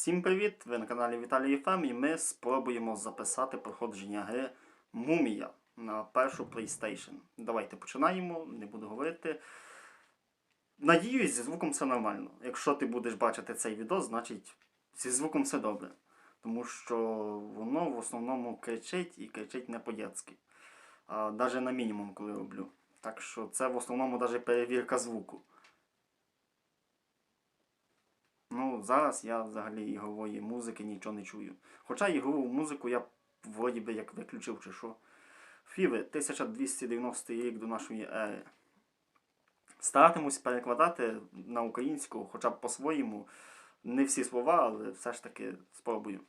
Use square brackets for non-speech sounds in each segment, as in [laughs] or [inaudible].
Всім привіт! Ви на каналі Віталій ФМ і ми спробуємо записати проходження гри Мумія на першу PlayStation. Давайте починаємо, не буду говорити. Надіюсь, зі звуком все нормально. Якщо ти будеш бачити цей відео, значить зі звуком все добре. Тому що воно в основному кричить і кричить не по-дєцьки. Навіть на мінімум, коли роблю. Так що це в основному навіть перевірка звуку. Ну, зараз я взагалі ігрової музики нічого не чую. Хоча ігрову музику я вроді би як виключив чи що. Фіви, 1290 рік до нашої ери. Старатимусь перекладати на українську, хоча б по-своєму. Не всі слова, але все ж таки спробую.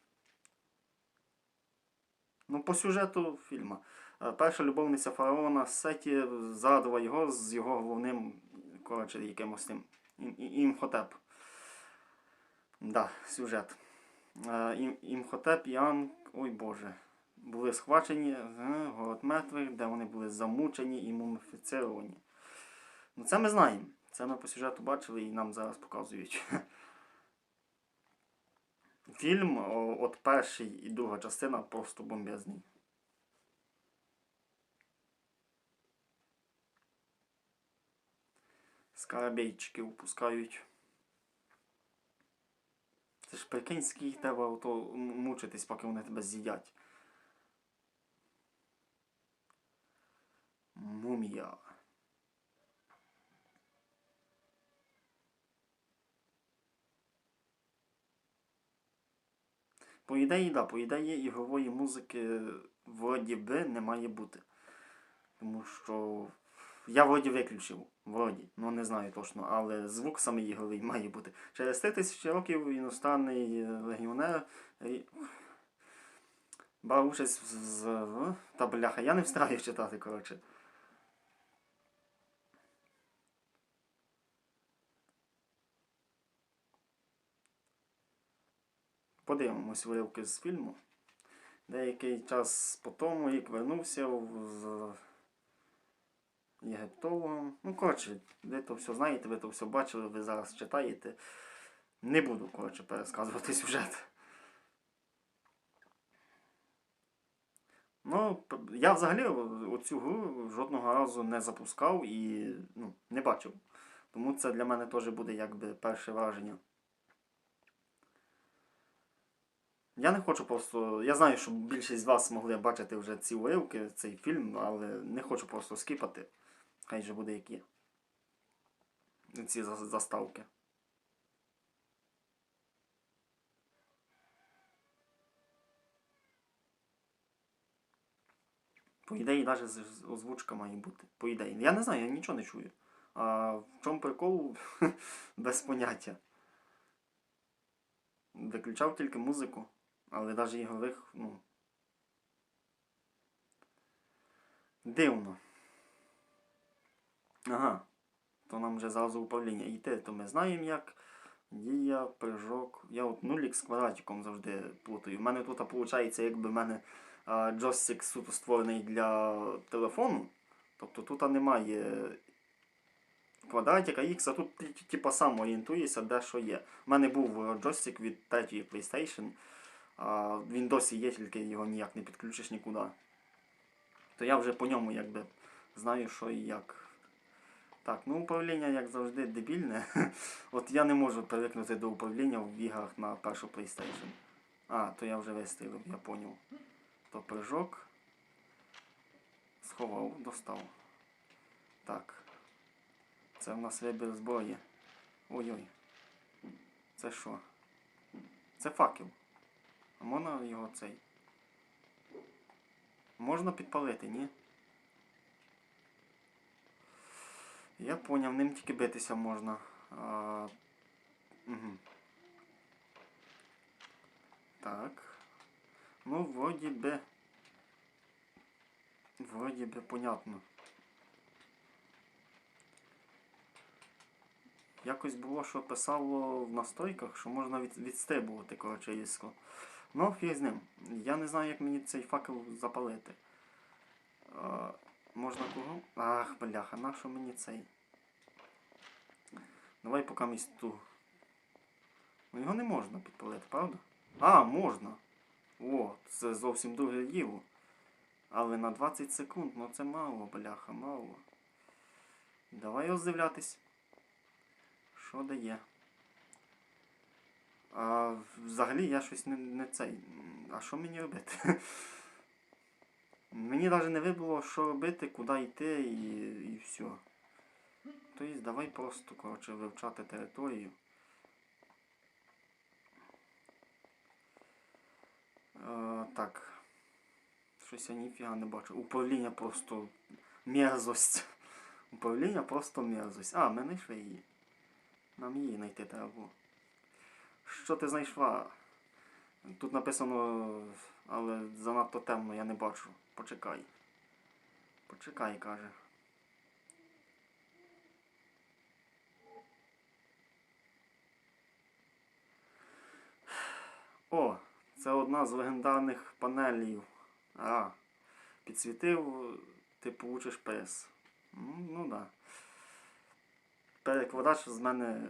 Ну, по сюжету фільму. Е, Перша любовниця фараона Сеті зрадила його з його головним, коротше, якимось тим Ім- Ім- імхотеп. Да, сюжет. Е, Ім- Імхотеп і Анг, ой Боже, були схвачені е, город мертвих, де вони були замучені і муміфіцировані. Ну це ми знаємо. Це ми по сюжету бачили і нам зараз показують. [laughs] Фільм, от перший і друга частина просто бомбезний. Скарабейчики випускають. Це ж прикинь, скільки треба ото мучитись, поки вони тебе з'їдять. Мумія. По ідеї, да, по ідеї ігрової музики вроді би не має бути. Тому що я вроді виключив, вроді, ну не знаю точно, але звук саме ігровий [laughs] має бути. Через 3 тисячі років іностранний е, легіонер е, брав участь з. Та бляха, я не встигаю читати, коротше. Подивимось уривки з фільму. Деякий час по тому рік вернувся в- з єгиптологом. Ну, коротше, ви то все знаєте, ви то все бачили, ви зараз читаєте. Не буду, коротше, пересказувати сюжет. Ну, я взагалі оцю гру жодного разу не запускав і ну, не бачив. Тому це для мене теж буде якби перше враження. Я не хочу просто. Я знаю, що більшість з вас могли бачити вже ці уривки, цей фільм, але не хочу просто скіпати. Хай же буде як є. Ці заставки. По ідеї, навіть озвучка має бути. По ідеї. Я не знаю, я нічого не чую. А в чому прикол? [laughs] Без поняття. Виключав тільки музику, але навіть ігрових, ну. Дивно. Ага. То нам вже зразу управління йти, то ми знаємо як. Дія, прыжок. Я от нулік з квадратиком завжди плутаю. У мене тут виходить, якби в мене джойстик суто створений для телефону. Тобто тут немає квадратика X, а тут ти- ти- типа сам орієнтуєшся, де що є. У мене був е, джойстик від третьої PlayStation. А, він досі є, тільки його ніяк не підключиш нікуди. То я вже по ньому якби знаю, що і як. Так, ну управління, як завжди, дебільне. [laughs] От я не можу привикнути до управління в іграх на першу PlayStation. А, то я вже вистрілив, я поняв. То прыжок. Сховав, достав. Так. Це в нас вибір зброї. Ой-ой. Це що? Це факел. А можна його цей? Можна підпалити, ні? Я поняв, ним тільки битися можна. А... Угу. Так. Ну, вроді би. Вроді би понятно. Якось було, що писало в настройках, що можна від, відстрибувати, коротше, різко. Ну, фіг з ним. Я не знаю, як мені цей факел запалити. А, можна кого? Ах, бляха, нащо мені цей? Давай поки місь ту Ну його не можна підпалити, правда? А, можна. О, це зовсім друге діло. Але на 20 секунд, ну це мало, бляха, мало. Давай роздивлятись. Що дає? А, взагалі я щось не, не цей. А що мені робити? [laughs] Мені навіть не вибуло, що робити, куди йти і, і все. Тобто давай просто коротше, вивчати територію. Е, так. Щось я ніфіга не бачу. Управління просто мерзость. Управління просто мерзость. А, ми знайшли її. Нам її знайти треба було. Що ти знайшла? Тут написано, але занадто темно, я не бачу. Почекай. Почекай, каже. О, це одна з легендарних панелів. А, підсвітив, ти получиш приз. М, Ну да. Перекладач з мене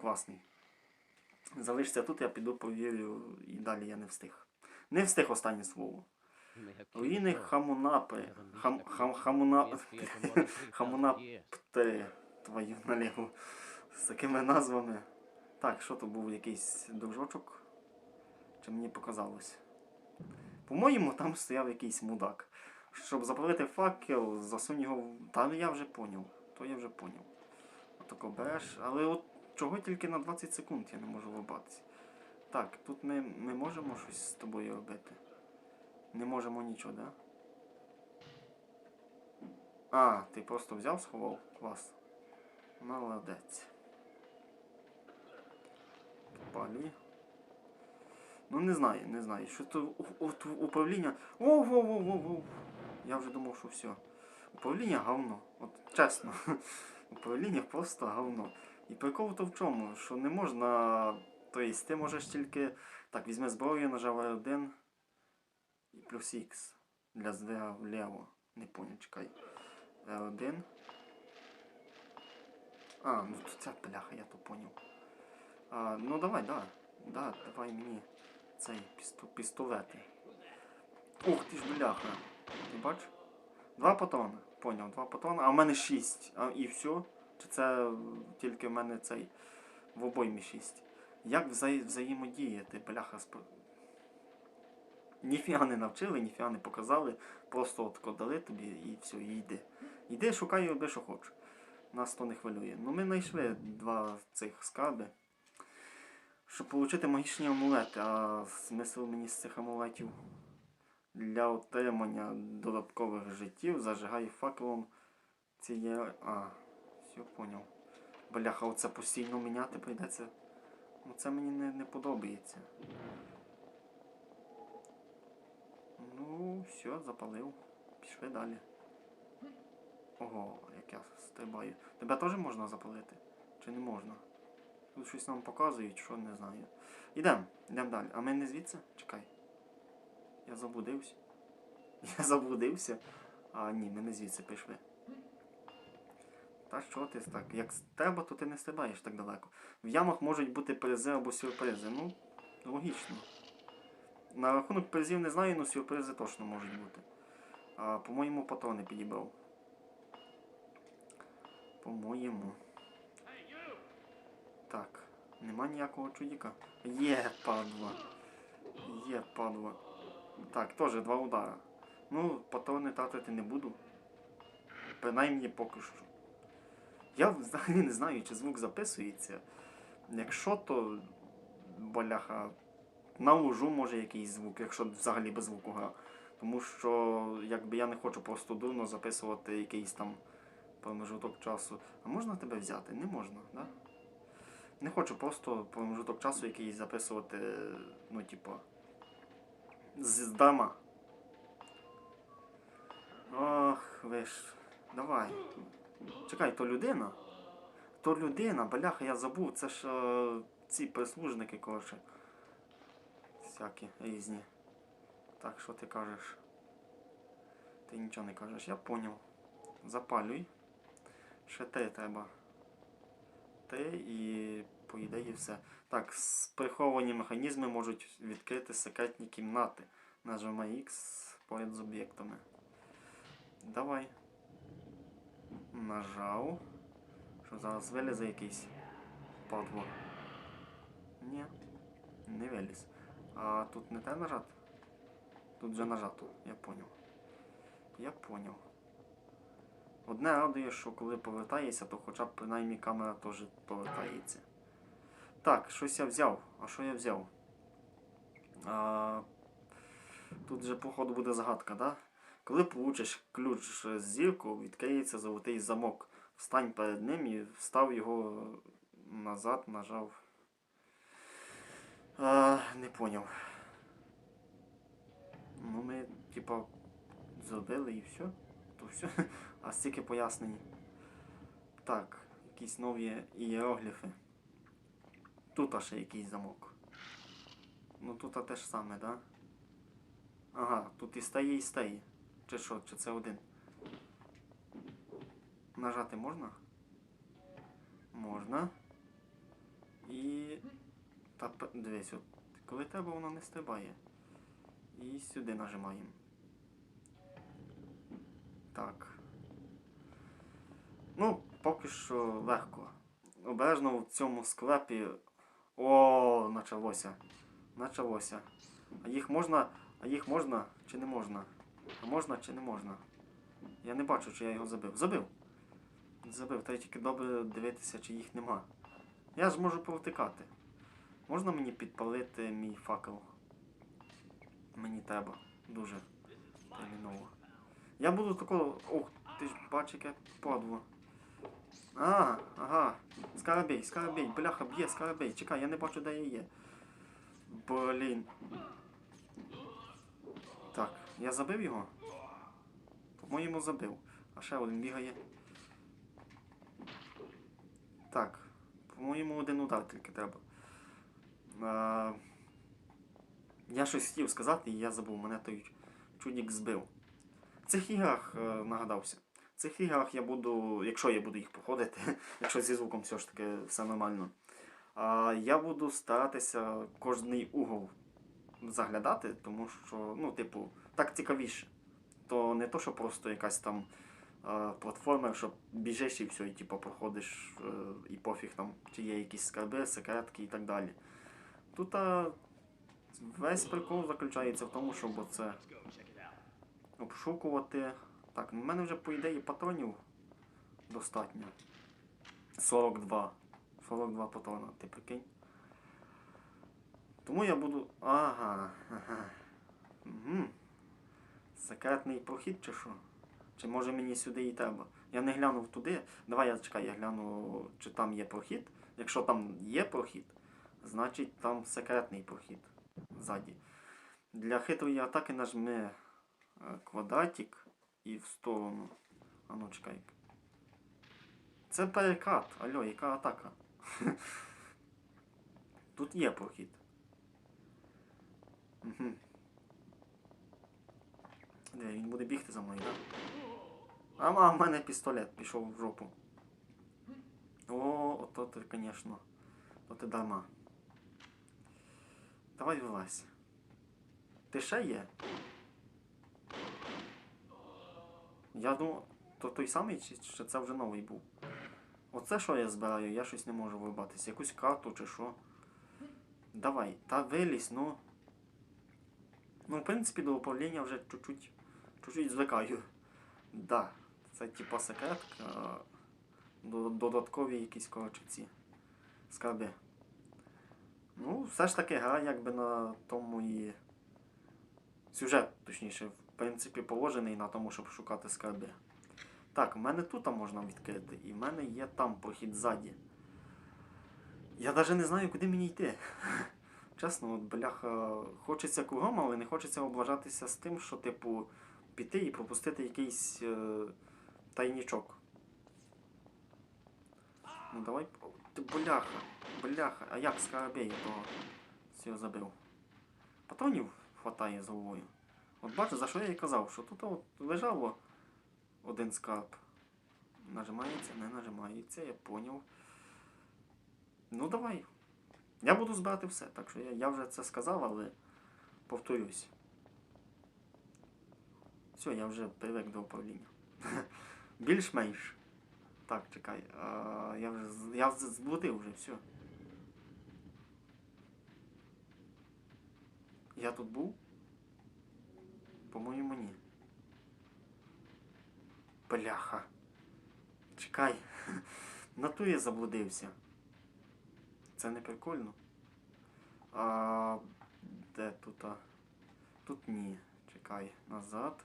класний. Залишся тут, я піду повірю, і далі я не встиг. Не встиг останнє слово. Руїни Хамунапи. Хам, хам, хамуна... [laughs] Хамунапти. Твою налігу. З такими назвами. Так, що то був якийсь дружочок? Чи мені показалось? По-моєму, там стояв якийсь мудак. Щоб запалити факел, засунь його в. Та ну я вже поняв. То я вже поняв. Отако береш, але от чого тільки на 20 секунд я не можу вибратися. Так, тут ми, ми можемо щось з тобою робити. Не можемо нічого, да? А, ти просто взяв, сховав? Клас. Молодець. Палі. Ну не знаю, не знаю. Що от управління. О, о, о, о, о. Я вже думав, що все. Управління говно. От чесно. [laughs] Управління просто говно. І прикол то в чому? Що не можна. Тобто ти можеш тільки. Так, візьми зброю, нажав R1 і плюс X. Для вліво. Не понял, чекай. R1. А, ну тут ця бляха, я то поняв. А, ну давай, да. Да, давай мені цей пісто, пістолети. Ух ти ж бляха. Ти бач? Два патрони. Поняв, два патрони, а в мене шість. А, і все? Чи це тільки в мене цей в обоймі шість? Як взаємодіяти, бляха. Ніфіга не навчили, ніфіга не показали. Просто от дали тобі і все, і йди. Йди, шукай роби, що хочеш. Нас то не хвилює. Ну ми знайшли два цих скарби. Щоб отримати магічні амулети, а смисл мені з цих амулетів для отримання додаткових життів зажигаю факелом цієї. А, все поняв. Бляха, оце постійно міняти прийдеться. Ну це мені не, не подобається. Ну, все, запалив. Пішли далі. Ого, як я стрибаю. Тебе теж можна запалити? Чи не можна? Тут щось нам показують, що не знаю. Ідем, йдемо далі. А ми не звідси? Чекай. Я заблудився. [laughs] Я заблудився. А ні, ми не звідси пішли. Та що ти так? Як тебе, то ти не стрибаєш так далеко. В ямах можуть бути призи або сюрпризи. Ну, логічно. На рахунок призів не знаю, але сюрпризи точно можуть бути. По-моєму, патрони підібрав. По-моєму. Так, нема ніякого чудіка. Є, падла. Є, падла. Так, теж два удара. Ну, патрони тратити не буду. Принаймні поки що. Я взагалі не знаю, чи звук записується. Якщо, то боляха. Наложу може якийсь звук, якщо взагалі без звуку гра. Тому що якби я не хочу просто дурно записувати якийсь там промежуток часу. А можна тебе взяти? Не можна, да? Не хочу просто промежуток часу якийсь записувати, ну, типу, з дама. Ох, ви ж. Давай. Чекай, то людина? То людина, бляха, я забув, це ж е, ці прислужники, коротше. Всякі різні. Так, що ти кажеш? Ти нічого не кажеш, я поняв. Запалюй. Ще три треба. Три і по ідеї, все. Так, приховані механізми можуть відкрити секретні кімнати. Нажимай X поряд з об'єктами. Давай. Нажав. Що зараз вилізе якийсь падло? Ні, не виліз. А тут не те нажати? Тут вже нажато, я поняв. Я поняв. Одне радує, що коли повертається, то хоча б принаймні камера теж повертається. Так, щось я взяв. А що я взяв? А, тут же, походу, буде загадка, да? Коли получиш ключ з зірку, відкриється золотий замок. Встань перед ним і встав його назад, нажав. А, не поняв. Ну, ми, типа, зробили і все. То все. [laughs] А стільки пояснень. Так, якісь нові ієрогліфи. Тут ще якийсь замок. Ну тут те ж саме, да? Ага, тут і стає, і стає. Чи що, чи це один? Нажати можна? Можна. І. Та дивись, от, коли треба воно не стрибає. І сюди нажимаємо. Так. Ну, поки що легко. Обережно в цьому склепі. О, началося. Началося. А їх можна. А їх можна чи не можна? А можна чи не можна? Я не бачу, чи я його забив. Забив! Забив, треба тільки добре дивитися, чи їх нема. Я ж можу повтикати. Можна мені підпалити мій факел? Мені треба. Дуже терміново. Я буду такого. Ох, ти ж бачиш, яке падло. А, ага. Скарабей, скарабей, бляха, б'є скарабей. Чекай, я не бачу, де я є. Блін. Так, я забив його? По-моєму, забив. А ще один бігає. Так. По-моєму, один удар тільки треба. А, я щось хотів сказати, і я забув, мене той чудник збив. В цих іграх е, нагадався. В цих іграх я буду, якщо я буду їх проходити, [laughs] якщо зі звуком все ж таки все нормально, я буду старатися кожний угол заглядати, тому що, ну, типу, так цікавіше. То не то, що просто якась там е, платформа, що біжиш і все, і типу, проходиш, е, і пофіг там, чи є якісь скарби, секретки і так далі. Тут а, весь прикол заключається в тому, щоб оце обшукувати. Так, в мене вже по ідеї патронів достатньо. 42. 42 патрона, ти прикинь. Тому я буду. Ага. ага. Угу. Секретний прохід чи що? Чи може мені сюди і треба? Я не глянув туди. Давай я чекай, я гляну, чи там є прохід. Якщо там є прохід, значить там секретний прохід ззаді. Для хитрої атаки нажми е, квадратик і в сторону. А ну чекай. Це перекат. Алло, яка атака? [laughs] Тут є прохід. Угу. Де, він буде бігти за мною, так? А, а в мене пістолет пішов в жопу. О, ото ти, звісно. То ти дарма. Давай вилазь. Ти ще є? Я думав, то той самий, чи, чи це вже новий був? Оце що я збираю, я щось не можу вибратися. Якусь карту чи що. Давай, та вилізь, ну. Ну, в принципі, до управління вже чуть-чуть чуть-чуть звикаю. Да, це типа секретка. Додаткові якісь коротше ці скарби. Ну, все ж таки гра якби на тому і. Сюжет, точніше, в принципі, положений на тому, щоб шукати скарби. Так, в мене тут можна відкрити, і в мене є там прохід ззаді. Я навіть не знаю, куди мені йти. [laughs] Чесно, от, бляха, хочеться кругом, але не хочеться облажатися з тим, що, типу, піти і пропустити якийсь е, тайнічок. Ну давай. Ти бляха, бляха, а як скарабей того всього забив. Патронів хватає з головою. От бачиш, за що я і казав, що тут от лежало один скарб. Нажимається, не нажимається, я поняв. Ну давай. Я буду збирати все, так що я, я вже це сказав, але повторюсь. Все, я вже привик до управління. [laughs] Більш-менш. Так, чекай. А, я вже я зблудив вже, все. Я тут був? По-моєму, ні. Бляха. Чекай. [laughs] На ту я заблудився. Це не прикольно. А, де тут? А? Тут ні. Чекай. Назад.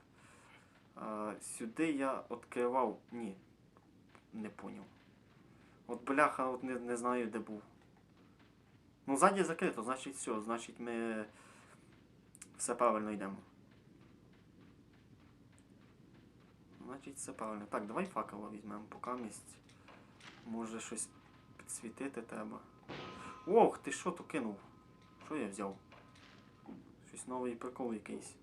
А, сюди я відкривав. Ні. Не поняв. От бляха, от не, не знаю, де був. Ну, ззаді закрито, значить все, значить ми все правильно йдемо. Значить, все правильно. Так, давай факела візьмемо поки місць. Може щось підсвітити треба. Ох, ти що то кинув? Що я взяв? Щось новий прикол якийсь.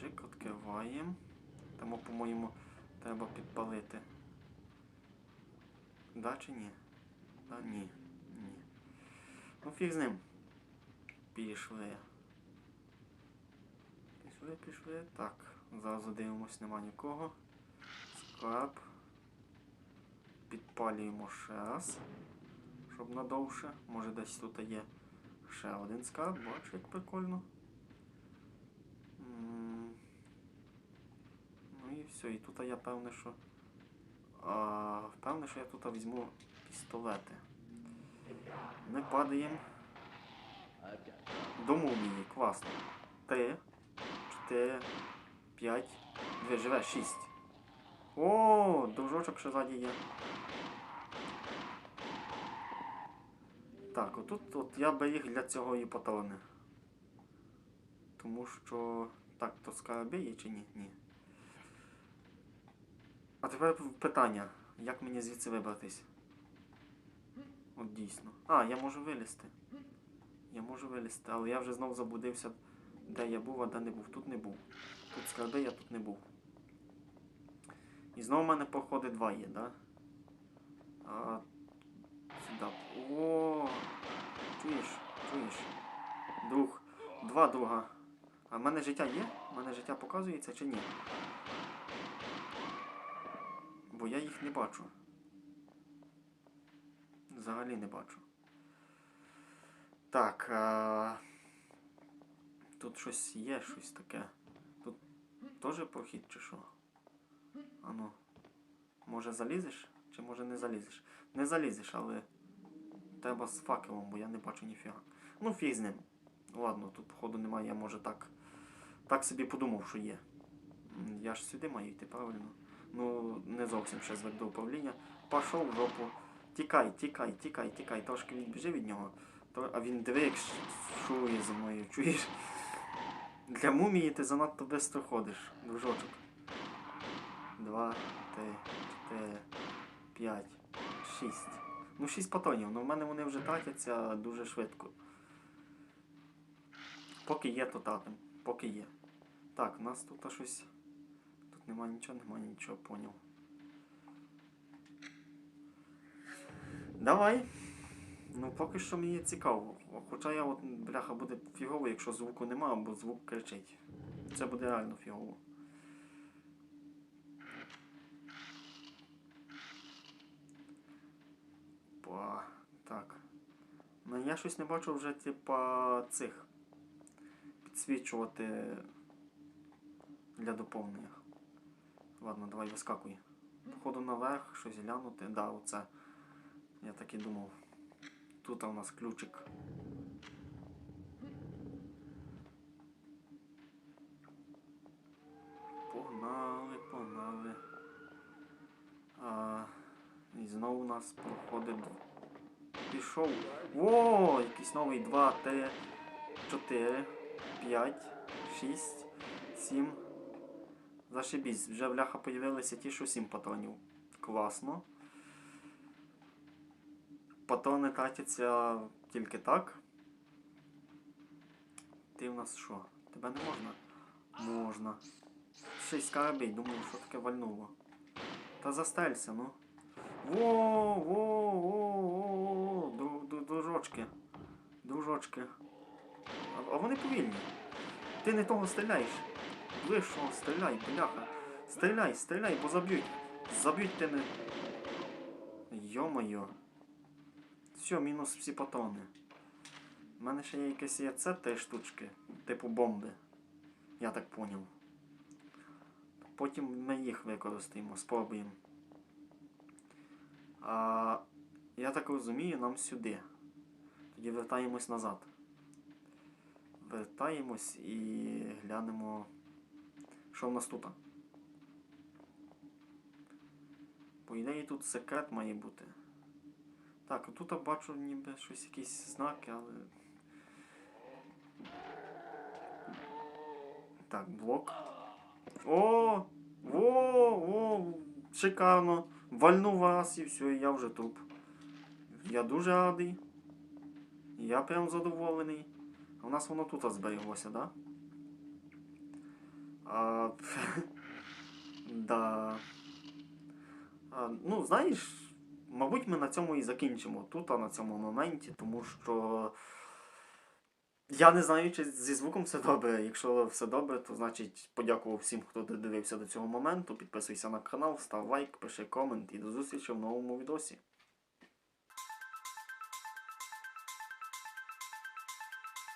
Чик, відкриваємо. Тому, по-моєму, треба підпалити. Да чи ні? Да, ні. Ні. Ну фіг з ним. Пішли. Пішли, пішли. Так, зараз дивимось, нема нікого. Скраб. Підпалюємо ще раз. Щоб надовше. Може десь тут є ще один скарб. Бачу, як прикольно. Все. І тут я певне, що. А, певне, що я тут візьму пістолети. Ми падаємо. До мумії, класно. Три, чотири, п'ять. Дві, живе, шість. О, довжочок ще ззаді є. Так, отут от я беріг для цього і патрони. Тому що. Так, то скарабей є чи ні? Ні. А тепер питання. Як мені звідси вибратись? От дійсно. А, я можу вилізти. Я можу вилізти, але я вже знов заблудився, де я був, а де не був. Тут не був. Тут скарби, я тут не був. І знову в мене походи два є, да? А, сюди. О, чуєш, чуєш. Друг. Два друга. А в мене життя є? У мене життя показується чи ні? Бо я їх не бачу. Взагалі не бачу. Так. А... Тут щось є, щось таке. Тут теж прохід чи що? Ану. Може залізеш? Чи може не залізеш? Не залізеш, але треба з факелом, бо я не бачу ніфіга. Ну, фіг з ним. Ладно, тут походу немає, я може так. Так собі подумав, що є. Я ж сюди маю йти, правильно? Ну, не зовсім ще звик до управління. Пішов в жопу. Тікай, тікай, тікай, тікай. Трошки відбіжи від нього. А він диви, як шурує за мною, чуєш? Для мумії ти занадто швидко ходиш, дружочок. Два, три, чотири, п'ять, шість. Ну, шість патронів, але в мене вони вже тратяться дуже швидко. Поки є, то татим. Поки є. Так, у нас тут щось. Нема нічого, нема нічого, поняв. Давай. Ну, поки що мені цікаво. Хоча я от, бляха, буде фігово, якщо звуку нема, або звук кричить. Це буде реально фігово. Па, так. Ну я щось не бачу вже, типа, цих. Підсвічувати для доповнення. Ладно, давай вискакуй. Походу наверх, щось глянути. Да, оце. Я так і думав. Тут у нас ключик. Погнали, погнали. А, і знову у нас проходить. Пішов. О, якийсь новий 2, 3, 4, 5, 6, 7. Зашибісь. Вже бляха появилися ті, що 7 патронів. Класно. Патрони тратяться тільки так. Ти в нас що? Тебе не можна? Можна. Шість карабій, думаю, що таке вальнуло. Та застелься, ну. Во, во, во, во, во, дру- дру- дружочки. Дружочки. А вони повільні. Ти не того стріляєш. Ближчого стріляй, бляха. Стріляй, стріляй, бо заб'ють. Заб'ють ти не. Йо-моє. Все, мінус всі патрони. У мене ще є якесь три штучки, типу бомби. Я так поняв. Потім ми їх використаємо, спробуємо. Я так розумію, нам сюди. Тоді вертаємось назад. Вертаємось і глянемо, що в нас тут. По ідеї тут секрет має бути. Так, тут бачу ніби щось, якісь знаки, але. Так, блок. О! Во! Во! Шикарно! Вальнув вас і все, і я вже труп. Я дуже радий. Я прям задоволений. А у нас воно тут збереглося, да? Да. Ну, знаєш, мабуть, ми на цьому і закінчимо тут, а на цьому моменті, тому що. Я не знаю, чи зі звуком все добре. Якщо все добре, то значить подякував всім, хто додивився до цього моменту. Підписуйся на канал, став лайк, пиши комент і до зустрічі в новому відосі.